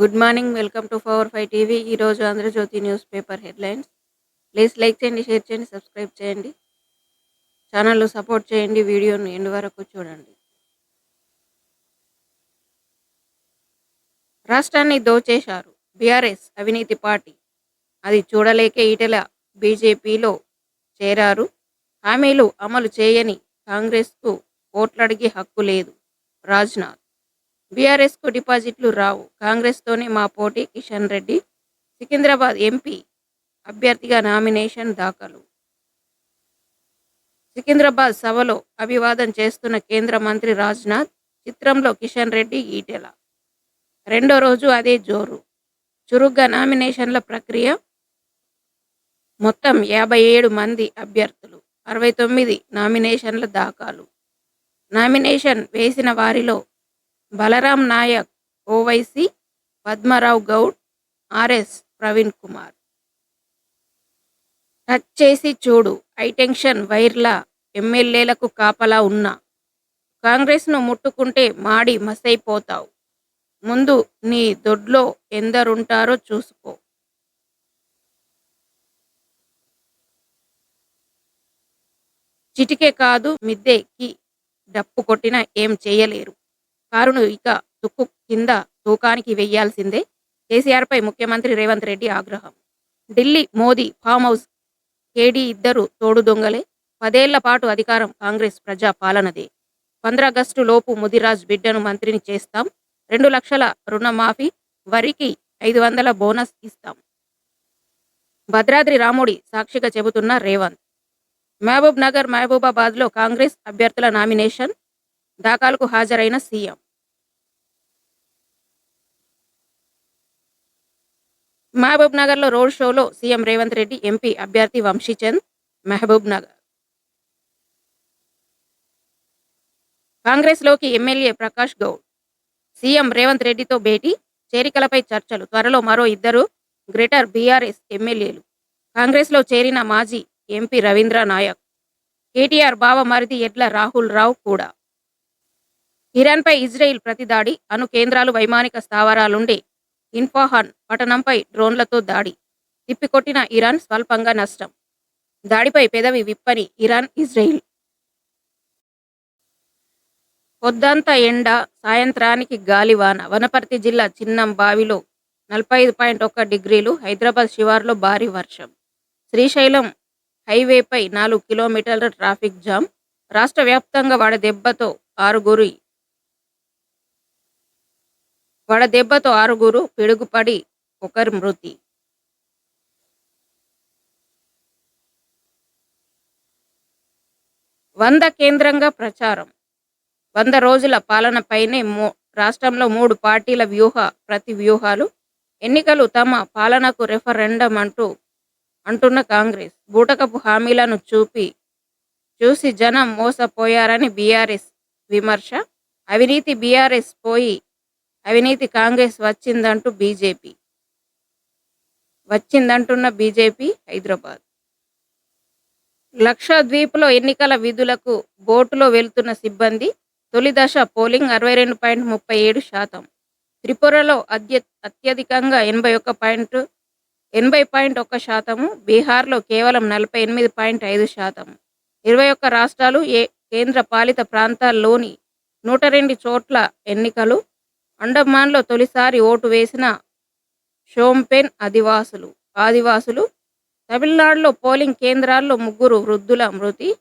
Good morning welcome to four five TV ఈరోజు Andhra Jyothi news paper headlines. Please like చేయండి share చేయండి subscribe చేయండి. ఛానల్లో support చేయండి. వీడియోను ఎండ్ వరకు చూడండి. రాష్ట్రాన్ని దోచేశారు బీఆర్ఎస్ అవినీతి పార్టీ. అది చూడలేకే ఈటెల బీజేపీలో చేరారు. హామీలు అమలు చేయని కాంగ్రెస్కు ఓట్లడిగే హక్కు లేదు. రాజ్నాథ్ బీఆర్ఎస్కు డిపాజిట్లు రావు. కాంగ్రెస్తోనే మా పోటీ కిషన్ రెడ్డి. సికింద్రాబాద్ ఎంపీ అభ్యర్థిగా నామినేషన్ దాఖలు. సికింద్రాబాద్ సభలో అభివాదం చేస్తున్న కేంద్ర మంత్రి రాజ్నాథ్ చిత్రంలో కిషన్ రెడ్డి ఈటెల. రెండో రోజు అదే జోరు. చురుగ్గా నామినేషన్ల ప్రక్రియ మొత్తం యాభై ఏడు మంది అభ్యర్థులు అరవై తొమ్మిది నామినేషన్ల దాఖలు. నామినేషన్ వేసిన వారిలో బలరాం నాయక్ ఓవైసీ పద్మరావు గౌడ్ ఆర్ఎస్ ప్రవీణ్ కుమార్. టచ్ చేసి చూడు హైటెన్షన్ వైర్ల ఎమ్మెల్యేలకు కాపలా ఉన్నా. కాంగ్రెస్ను ముట్టుకుంటే మాడి మసైపోతావు. ముందు నీ దొడ్లో ఎందరుంటారో చూసుకో. చిటికే కాదు మిద్దెకి డప్పు కొట్టినా ఏం చేయలేరు. కారును ఇక దుక్కు కింద తూకానికి వెయ్యాల్సిందే. కేసీఆర్పై ముఖ్యమంత్రి రేవంత్ రెడ్డి ఆగ్రహం. ఢిల్లీ మోదీ ఫామ్ హౌస్ కేడీ ఇద్దరు తోడు దొంగలే. పదేళ్ళ పాటు అధికారం కాంగ్రెస్ ప్రజా పాలనదే. పంద్రాగస్టు లోపు ముదిరాజ్ బిడ్డను మంత్రిని చేస్తాం. రెండు లక్షల రుణమాఫీ వరికి ఐదు వందల బోనస్ ఇస్తాం. భద్రాద్రి రాముడి సాక్షిగా చెబుతున్న రేవంత్. మహబూబ్ నగర్ మహబూబాబాద్లో కాంగ్రెస్ అభ్యర్థుల నామినేషన్ దాఖలకు హాజరైన సీఎం. మహబూబ్ నగర్లో రోడ్ షోలో సీఎం రేవంత్ రెడ్డి ఎంపీ అభ్యర్థి వంశీచంద్ మహబూబ్ నగర్. కాంగ్రెస్లోకి ఎమ్మెల్యే ప్రకాష్ గౌడ్. సీఎం రేవంత్ రెడ్డితో భేటీ చేరికలపై చర్చలు. త్వరలో మరో ఇద్దరు గ్రేటర్ బీఆర్ఎస్ ఎమ్మెల్యేలు. కాంగ్రెస్లో చేరిన మాజీ ఎంపీ రవీంద్ర నాయక్. కేటీఆర్ బావమరిది ఎడ్ల రాహుల్ రావు కూడా. ఇరాన్పై ఇజ్రాయిల్ ప్రతిదాడి. అణు కేంద్రాలు వైమానిక స్థావరాలుండే ఇన్ఫాహాన్ పట్టణంపై డ్రోన్లతో దాడి. తిప్పికొట్టిన ఇరాన్ స్వల్పంగా నష్టం. దాడిపై పెదవి విప్పని ఇరాన్ ఇజ్రాయిల్. పొద్దంతా ఎండ సాయంత్రానికి గాలివాన వనపర్తి జిల్లా చిన్నం బావిలో నలభై ఐదు పాయింట్ ఒక్క డిగ్రీలు హైదరాబాద్ శివార్లో భారీ వర్షం. శ్రీశైలం హైవేపై నాలుగు కిలోమీటర్ల ట్రాఫిక్ జామ్. రాష్ట్ర వ్యాప్తంగా వడదెబ్బతో ఆరుగురి వడదెబ్బతో ఆరుగురు పిడుగుపడి ఒకరి మృతి. వంద కేంద్రంగా ప్రచారం. వంద రోజుల పాలనపైనే మో రాష్ట్రంలో మూడు పార్టీల వ్యూహ ప్రతి వ్యూహాలు ఎన్నికలు తమ పాలనకు రెఫరెండం అంటూ అంటున్న కాంగ్రెస్. బూటకపు హామీలను చూపి చూసి జనం మోసపోయారని బీఆర్ఎస్ విమర్శ. అవినీతి బీఆర్ఎస్ పోయి అవినీతి కాంగ్రెస్ వచ్చిందంటూ బీజేపీ. వచ్చిందంటున్న బీజేపీ హైదరాబాద్. లక్షద్వీప్లో ఎన్నికల విధులకు బోటులో వెళ్తున్న సిబ్బంది తొలి దశ పోలింగ్ అరవై రెండు పాయింట్ ముప్పై ఏడు శాతం. త్రిపురలో అత్య అత్యధికంగా ఎనభై ఒక్క పాయింట్ ఎనభై పాయింట్ ఒక్క శాతము. బీహార్లో కేవలం నలభై ఎనిమిది పాయింట్ ఐదు శాతం. ఇరవై ఒక్క రాష్ట్రాలు ఏ కేంద్ర పాలిత ప్రాంతాల్లోని నూట రెండు చోట్ల ఎన్నికలు అండమాన్లో తొలిసారి ఓటు వేసిన షోంపెన్ ఆదివాసులు. ఆదివాసులు తమిళనాడులో పోలింగ్ కేంద్రాల్లో ముగ్గురు వృద్ధుల మృతి.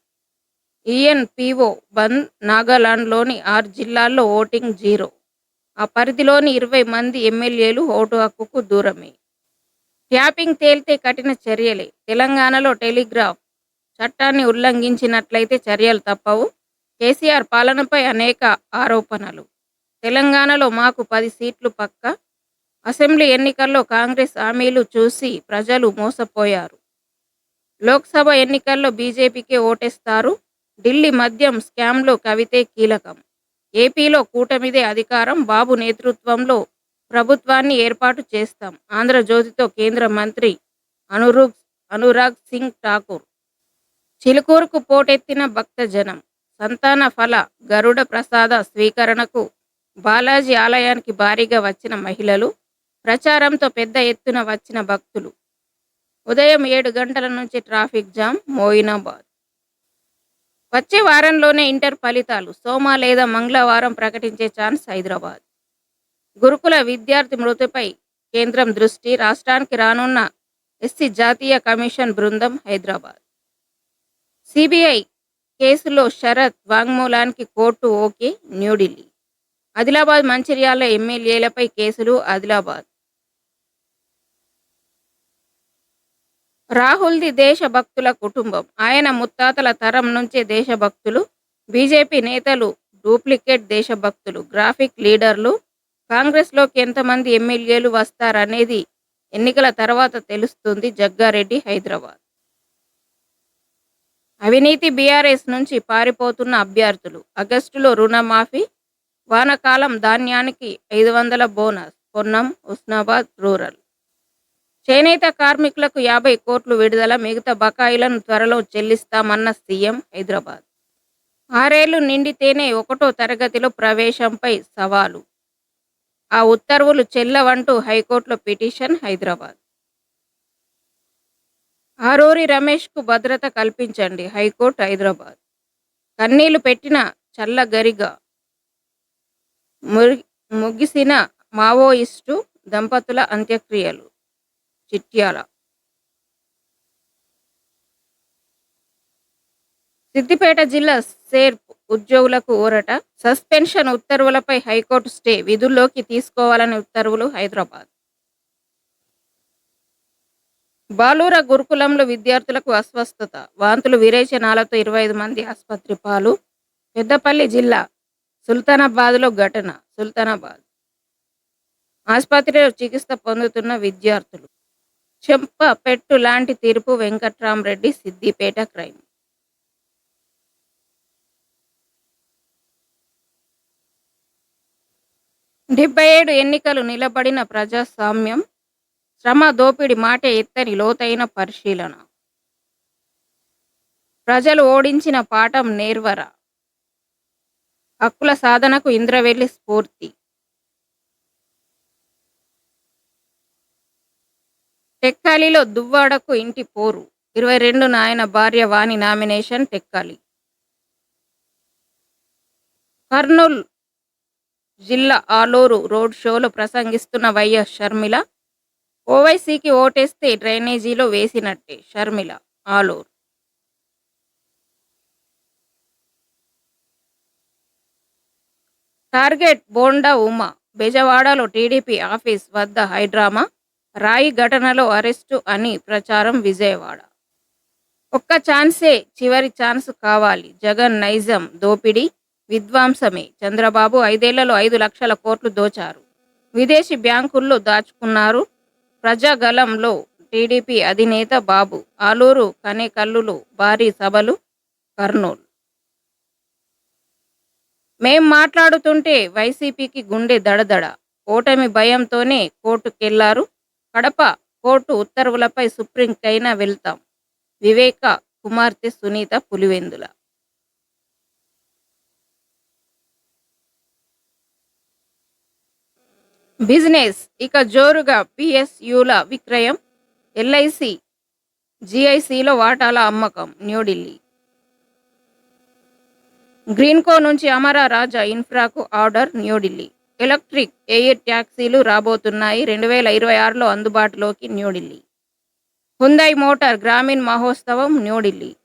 ఈఎన్పిఓ బంద్ నాగాలాండ్లోని ఆరు జిల్లాల్లో ఓటింగ్ జీరో. ఆ పరిధిలోని ఇరవై మంది ఎమ్మెల్యేలు ఓటు హక్కుకు దూరమే. ట్యాపింగ్ తేలితే కఠిన చర్యలే. తెలంగాణలో టెలిగ్రాఫ్ చట్టాన్ని ఉల్లంఘించినట్లయితే చర్యలు తప్పవు. కేసీఆర్ పాలనపై అనేక ఆరోపణలు. తెలంగాణలో మాకు పది సీట్లు పక్క. అసెంబ్లీ ఎన్నికల్లో కాంగ్రెస్ హామీలు చూసి ప్రజలు మోసపోయారు. లోక్సభ ఎన్నికల్లో బీజేపీకే ఓటేస్తారు. ఢిల్లీ మద్యం స్కామ్లో కవితే కీలకం. ఏపీలో కూటమిదే అధికారం. బాబు నేతృత్వంలో ప్రభుత్వాన్ని ఏర్పాటు చేస్తాం. ఆంధ్రజ్యోతితో కేంద్ర మంత్రి అనురూప్ అనురాగ్ సింగ్ ఠాకూర్. చిలుకూరుకు పోటెత్తిన భక్తజనం. సంతాన ఫల గరుడ ప్రసాద స్వీకరణకు బాలాజీ ఆలయానికి భారీగా వచ్చిన మహిళలు ప్రచారంతో పెద్ద ఎత్తున వచ్చిన భక్తులు. ఉదయం ఏడు గంటల నుంచి ట్రాఫిక్ జామ్ మోయినాబాద్. వచ్చే వారంలోనే ఇంటర్ ఫలితాలు సోమ లేదా మంగళవారం ప్రకటించే ఛాన్స్ హైదరాబాద్. గురుకుల విద్యార్థి మృతిపై కేంద్రం దృష్టి రాష్ట్రానికి రానున్న ఎస్సీ జాతీయ కమిషన్ బృందం హైదరాబాద్. సిబిఐ కేసులో శరత్ వాంగ్మూలానికి కోర్టు ఓకే న్యూఢిల్లీ. ఆదిలాబాద్ మంచిర్యాల ఎమ్మెల్యేలపై కేసులు ఆదిలాబాద్. రాహుల్ది దేశభక్తుల కుటుంబం. ఆయన ముత్తాతల తరం నుంచే దేశభక్తులు బీజేపీ నేతలు డూప్లికేట్ దేశభక్తులు గ్రాఫిక్ లీడర్లు. కాంగ్రెస్లోకి ఎంతమంది ఎమ్మెల్యేలు వస్తారనేది ఎన్నికల తర్వాత తెలుస్తుంది జగ్గారెడ్డి హైదరాబాద్. అవినీతి బీఆర్ఎస్ నుంచి పారిపోతున్న అభ్యర్థులు. ఆగస్టులో రుణమాఫీ వానకాలం ధాన్యానికి ఐదు వందల బోనస్ పొన్నం ఉస్నాబాద్ రూరల్. చేనేత కార్మికులకు యాభై కోట్లు విడుదల మిగతా బకాయిలను త్వరలో చెల్లిస్తామన్న సీఎం హైదరాబాద్. ఆరేళ్ళు నిండితేనే ఒకటో తరగతిలో ప్రవేశంపై సవాలు. ఆ ఉత్తర్వులు చెల్లవంటూ హైకోర్టులో పిటిషన్ హైదరాబాద్. ఆరూరి రమేష్కు భద్రత కల్పించండి హైకోర్టు హైదరాబాద్. కన్నీళ్ళు పెట్టిన చల్లగరిగా గరిగా ముగిసిన మావోయిస్టు దంపతుల అంత్యక్రియలు చిట్యాల. సిద్దిపేట జిల్లా సేర్ప్ ఉద్యోగులకు ఊరట సస్పెన్షన్ ఉత్తర్వులపై హైకోర్టు స్టే విధుల్లోకి తీసుకోవాలని ఉత్తర్వులు హైదరాబాద్. బాలూర గురుకులంలో విద్యార్థులకు అస్వస్థత వాంతులు విరేచనాలతో ఇరవై ఐదు మంది ఆసుపత్రి పాలు పెద్దపల్లి జిల్లా సుల్తానాబాద్లో ఘటన సుల్తానాబాద్. ఆసుపత్రిలో చికిత్స పొందుతున్న విద్యార్థులు. చెంప పెట్టు లాంటి తీర్పు వెంకట్రామరెడ్డి సిద్దిపేట క్రైమ్. డెబ్బై ఏడు ఎన్నికలు నిలబడిన ప్రజాస్వామ్యం శ్రమ దోపిడి మాట ఎత్తని లోతైన పరిశీలన. ప్రజలు ఓడించిన పాఠం నేర్వరా? హక్కుల సాధనకు ఇంద్రవెల్లి స్ఫూర్తి. టెక్కాలిలో దువ్వాడకు ఇంటి పోరు. ఇరవై రెండు నాయన భార్య వాణి నామినేషన్ టెక్కాలి. కర్నూల్ జిల్లా ఆలూరు రోడ్ షోలో ప్రసంగిస్తున్న వైఎస్ షర్మిల. ఓవైసీకి ఓటేస్తే డ్రైనేజీలో వేసినట్టే షర్మిల ఆలూరు. టార్గెట్ బోండా ఉమా బెజవాడలో టీడీపీ ఆఫీస్ వద్ద హైడ్రామా రాయి ఘటనలో అరెస్టు అని ప్రచారం విజయవాడ. ఒక్క ఛాన్సే చివరి ఛాన్స్ కావాలి. జగన్ నైజం దోపిడీ విద్వాంసమే చంద్రబాబు ఐదేళ్ళలో ఐదు లక్షల కోట్లు దోచారు. విదేశీ బ్యాంకుల్లో దాచుకున్నారు. ప్రజాగలంలో టీడీపీ అధినేత బాబు. ఆలూరు కనేకల్లులో భారీ సభలు కర్నూలు. మేం మాట్లాడుతుంటే వైసీపీకి గుండె దడదడ. ఓటమి భయంతోనే కోర్టుకెళ్ళారు. కడప కోర్టు ఉత్తర్వులపై సుప్రీంకైనా వెళ్తాం. వివేక కుమార్తె సునీత పులివెందుల. బిజినెస్ ఇక జోరుగా పిఎస్యుల విక్రయం. ఎల్ఐసి జిఐసిలో వాటాల అమ్మకం న్యూఢిల్లీ గ్రీన్కో నుంచి అమరా రాజా ఇన్ఫ్రాకు ఆర్డర్ న్యూఢిల్లీ. ఎలక్ట్రిక్ ఎయిర్ ట్యాక్సీలు రాబోతున్నాయి రెండు వేల ఇరవై ఆరులో అందుబాటులోకి న్యూఢిల్లీ. హుందై మోటార్ గ్రామీణ్ మహోత్సవం New Delhi.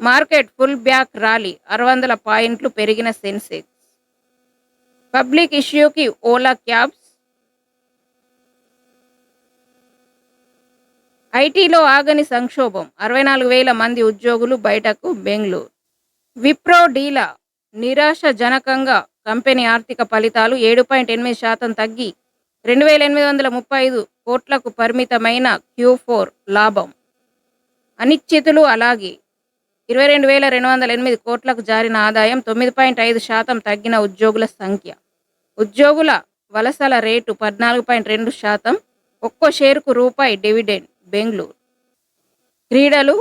Market full back rally ఆరు వందల పాయింట్లు పెరిగిన సెన్సెక్స్. పబ్లిక్ ఇష్యూకి ఓలా క్యాబ్స్. ఐటీలో ఆగని సంక్షోభం అరవై నాలుగు వేల మంది ఉద్యోగులు బయటకు బెంగళూరు. విప్రో డీల నిరాశజనకంగా కంపెనీ ఆర్థిక ఫలితాలు ఏడు పాయింట్ ఎనిమిది శాతం తగ్గి రెండు వేల ఎనిమిది వందల ముప్పై ఐదు కోట్లకు పరిమితమైన క్యూ ఫోర్ లాభం. అనిశ్చితులు అలాగే ఇరవై రెండు వేల రెండు వందల ఎనిమిది కోట్లకు జారిన ఆదాయం తొమ్మిది పాయింట్ ఐదు శాతం తగ్గిన ఉద్యోగుల సంఖ్య. ఉద్యోగుల వలసల రేటు పద్నాలుగు పాయింట్ రెండు శాతం ఒక్కో షేరుకు రూపాయి డివిడెండ్ బెంగళూరు. క్రీడలు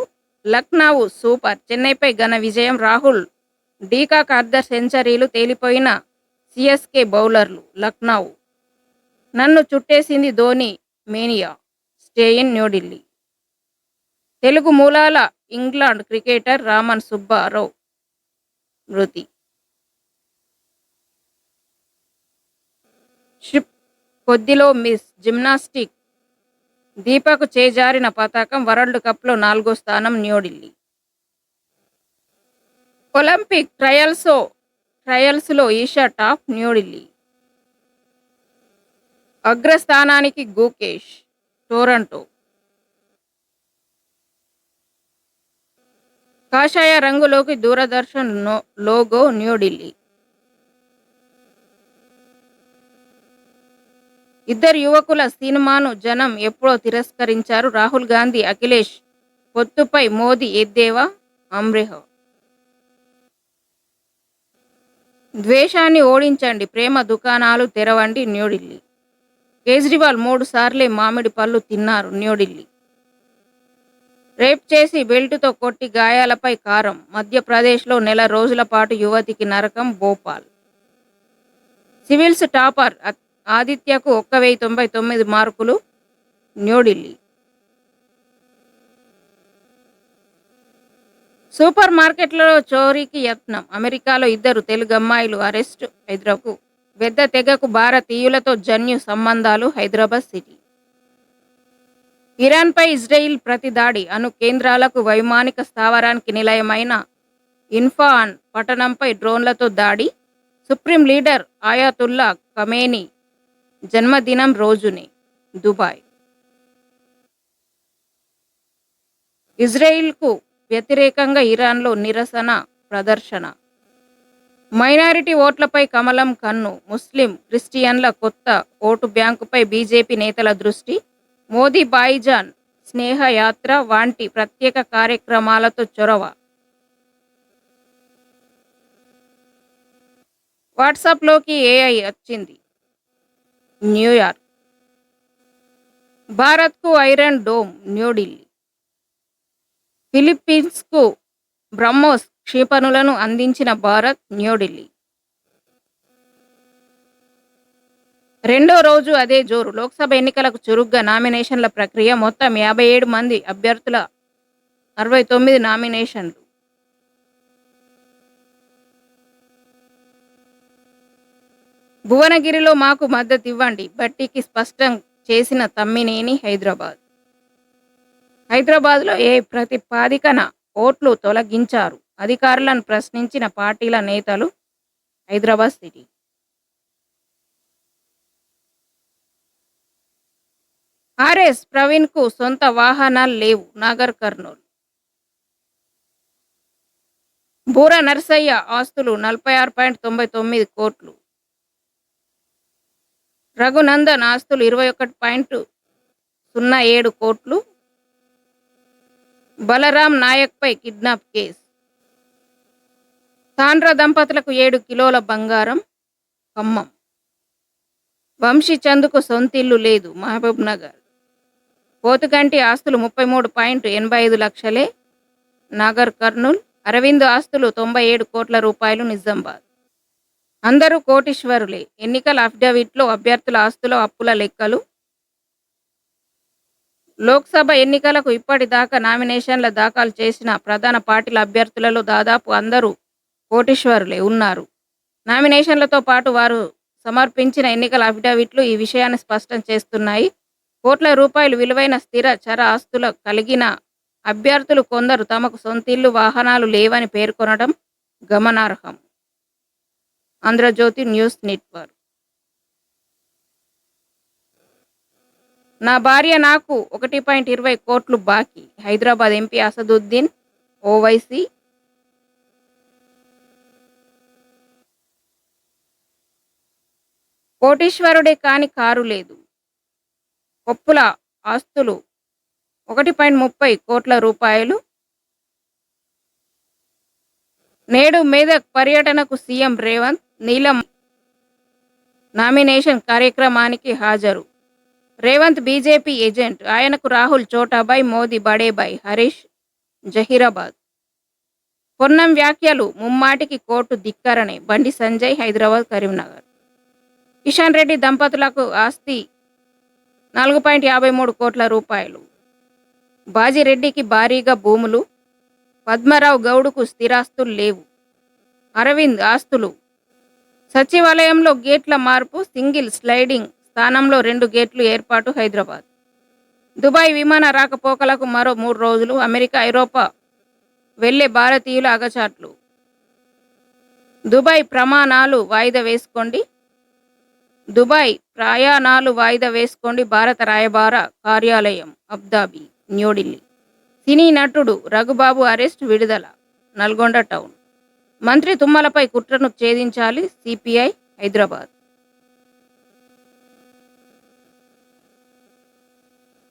లక్నౌ సూపర్. చెన్నైపై ఘన విజయం రాహుల్. డీకాక్ అర్ధ సెంచరీలు తేలిపోయిన సిఎస్కే బౌలర్లు లక్నౌ. నన్ను చుట్టేసింది Dhoni mania stay in New Delhi. Telugu మూలాల ఇంగ్లాండ్ క్రికెటర్ రామన్ సుబ్బారావు మృతి. షిప్ కొద్దిలో మిస్. జిమ్నాస్టిక్ దీపకు చేజారిన పతాకం వరల్డ్ కప్లో నాలుగో స్థానం న్యూఢిల్లీ ఒలింపిక్ ట్రయల్స్ ట్రయల్స్లో ఈషా టాప్ న్యూఢిల్లీ అగ్రస్థానానికి గోకేష్ టొరంటో. కాషాయ రంగులోకి దూరదర్శన్ లోగో న్యూఢిల్లీ ఇద్దరు యువకుల సినిమాను జనం ఎప్పుడో తిరస్కరించారు. రాహుల్ గాంధీ అఖిలేష్ పొత్తుపై మోదీ ఎద్దేవా? అమ్రేహో. ద్వేషాన్ని ఓడించండి ప్రేమ దుకాణాలు తెరవండి న్యూఢిల్లీ. కేజ్రీవాల్ మూడు సార్లే మామిడి పళ్ళు తిన్నారు న్యూఢిల్లీ. రేప్ చేసి బెల్టుతో కొట్టి గాయాలపై కారం మధ్యప్రదేశ్లో నెల రోజుల పాటు యువతికి నరకం భోపాల్. సివిల్స్ టాపర్ ఆదిత్యకు ఒక్క వెయ్యి తొంభై తొమ్మిది మార్కులు న్యూఢిల్లీ సూపర్ మార్కెట్లలో చోరీకి యత్నం. అమెరికాలో ఇద్దరు తెలుగు అమ్మాయిలు అరెస్టు. హైదరాబాద్ పెద్ద తెగకు భారతీయులతో జన్యు సంబంధాలు హైదరాబాద్ సిటీ. ఇరాన్పై ఇజ్రాయిల్ ప్రతిదాడి అను కేంద్రాలకు వైమానిక స్థావరానికి నిలయమైన ఇన్ఫాన్ పట్టణంపై డ్రోన్లతో దాడి. సుప్రీం లీడర్ ఆయాతుల్లా కమేనీ జన్మదినం రోజునే దుబాయ్. ఇజ్రాయిల్కు వ్యతిరేకంగా ఇరాన్లో నిరసన ప్రదర్శన. మైనారిటీ ఓట్లపై కమలం కన్ను ముస్లిం క్రిస్టియన్ల కొత్త ఓటు బ్యాంకుపై బీజేపీ నేతల దృష్టి మోదీ బాయిజాన్ స్నేహయాత్ర వంటి ప్రత్యేక కార్యక్రమాలతో చొరవ. వాట్సాప్లోకి ఏఐ వచ్చింది. New York. భారత్కు ఐరన్ డోమ్ న్యూఢిల్లీ. ఫిలిప్పీన్స్కు బ్రహ్మోస్ క్షిపణులను అందించిన భారత్ న్యూఢిల్లీ. రెండో రోజు అదే జోరు. లోక్సభ ఎన్నికలకు చురుగ్గా నామినేషన్ల ప్రక్రియ మొత్తం యాభై ఏడు మంది అభ్యర్థుల అరవై తొమ్మిది నామినేషన్లు. భువనగిరిలో మాకు మద్దతు ఇవ్వండి. బట్టికి స్పష్టం చేసిన తమ్మినేని హైదరాబాద్. హైదరాబాద్లో ఏ ప్రతిపాదికన ఓట్లు తొలగించారు? అధికారులను ప్రశ్నించిన పార్టీల నేతలు హైదరాబాద్ సిటీ. ఆర్ఎస్ ప్రవీణ్కు సొంత వాహనాలు లేవు. నాగర్ కర్నూలు. బూర నర్సయ్య ఆస్తులు నలభై ఆరు పాయింట్ తొంభై తొమ్మిది కోట్లు. రఘునందన్ ఆస్తులు ఇరవై ఒకటి పాయింట్ సున్నా ఏడు కోట్లు. బలరాం నాయక్పై కిడ్నాప్ కేసు. తాండ్ర దంపతులకు ఏడు కిలోల బంగారం ఖమ్మం. వంశీ చందుకు సొంతిల్లు లేదు మహబూబ్ నగర్. పోతుగంటి ఆస్తులు ముప్పై మూడు పాయింట్ ఎనభై ఐదు లక్షలే. నాగర్ కర్నూల్ అరవింద్ ఆస్తులు తొంభై ఏడు కోట్ల రూపాయలు నిజామాబాద్. అందరూ కోటీశ్వరులే. ఎన్నికల అఫిడవిట్లో అభ్యర్థుల ఆస్తుల అప్పుల లెక్కలు. లోక్సభ ఎన్నికలకు ఇప్పటిదాకా నామినేషన్ల దాఖలు చేసిన ప్రధాన పార్టీల అభ్యర్థులలో దాదాపు అందరూ కోటీశ్వరులే ఉన్నారు. నామినేషన్లతో పాటు వారు సమర్పించిన ఎన్నికల అఫిడవిట్లు ఈ విషయాన్ని స్పష్టం చేస్తున్నాయి. కోట్ల రూపాయలు విలువైన స్థిర చర ఆస్తులు కలిగిన అభ్యర్థులు కొందరు తమకు సొంతిల్లు వాహనాలు లేవని పేర్కొనడం గమనార్హం. Andhra Jyothi news network. నా భార్య నాకు ఒకటి పాయింట్ ఇరవై కోట్లు బాకీ. హైదరాబాద్ ఎంపీ అసదుద్దీన్ ఓవైసీ. కోటీశ్వరుడే కాని కారు లేదు. కొప్పుల ఆస్తులు ఒకటి పాయింట్ ముప్పై కోట్ల రూపాయలు. నేడు మేదక్ పర్యటనకు సీఎం రేవంత్ నీలం నామినేషన్ కార్యక్రమానికి హాజరు. రేవంత్ బీజేపీ ఏజెంట్ ఆయనకు రాహుల్ చోటాబాయ్ మోదీ బడేబాయ్ హరీష్ జహీరాబాద్. పొన్నం వ్యాఖ్యలు ముమ్మాటికి కోర్టు ధిక్కరనే బండి సంజయ్ హైదరాబాద్ కరీంనగర్. కిషన్ రెడ్డి దంపతులకు ఆస్తి నాలుగు పాయింట్ యాభై మూడు కోట్ల రూపాయలు. బాజిరెడ్డికి భారీగా భూములు. పద్మరావు గౌడుకు స్థిరాస్తులు లేవు. అరవింద్ ఆస్తులు సచివాలయంలో గేట్ల మార్పు సింగిల్ స్లైడింగ్ స్థానంలో రెండు గేట్లు ఏర్పాటు హైదరాబాద్. దుబాయ్ విమాన రాకపోకలకు మరో మూడు రోజులు అమెరికా ఐరోపా వెళ్ళే భారతీయుల అగచాట్లు. దుబాయ్ ప్రమాణాలు వాయిదా వేసుకోండి. దుబాయ్ ప్రయాణాలు వాయిదా వేసుకోండి. భారత రాయబార కార్యాలయం అబ్దాబి న్యూఢిల్లీ. సినీ నటుడు రఘుబాబు అరెస్ట్ విడుదల నల్గొండ టౌన్. మంత్రి తుమ్మలపై కుట్రను ఛేదించాలి సిపిఐ హైదరాబాద్.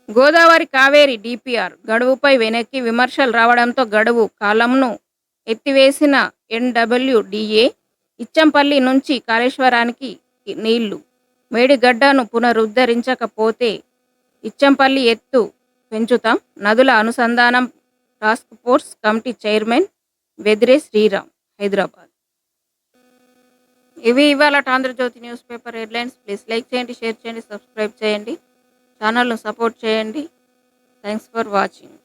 గోదావరి కావేరి డిపిఆర్ గడువుపై వెనక్కి విమర్శలు రావడంతో గడువు కాలంను ఎత్తివేసిన ఎన్డబ్ల్యూడిఏ ఇచ్చంపల్లి నుంచి కాళేశ్వరానికి నీళ్ళు మేడిగడ్డను పునరుద్ధరించకపోతే ఇచ్చంపల్లి ఎత్తు పెంచుతాం. నదుల అనుసంధానం task force committee chairman Vedire Sriram. Hyderabad. ఇవి ఇవాళ Andhra Jyothi news paper headlines. Please like చేయండి షేర్ చేయండి సబ్స్క్రైబ్ చేయండి. ఛానల్ను సపోర్ట్ చేయండి. Thanks for watching.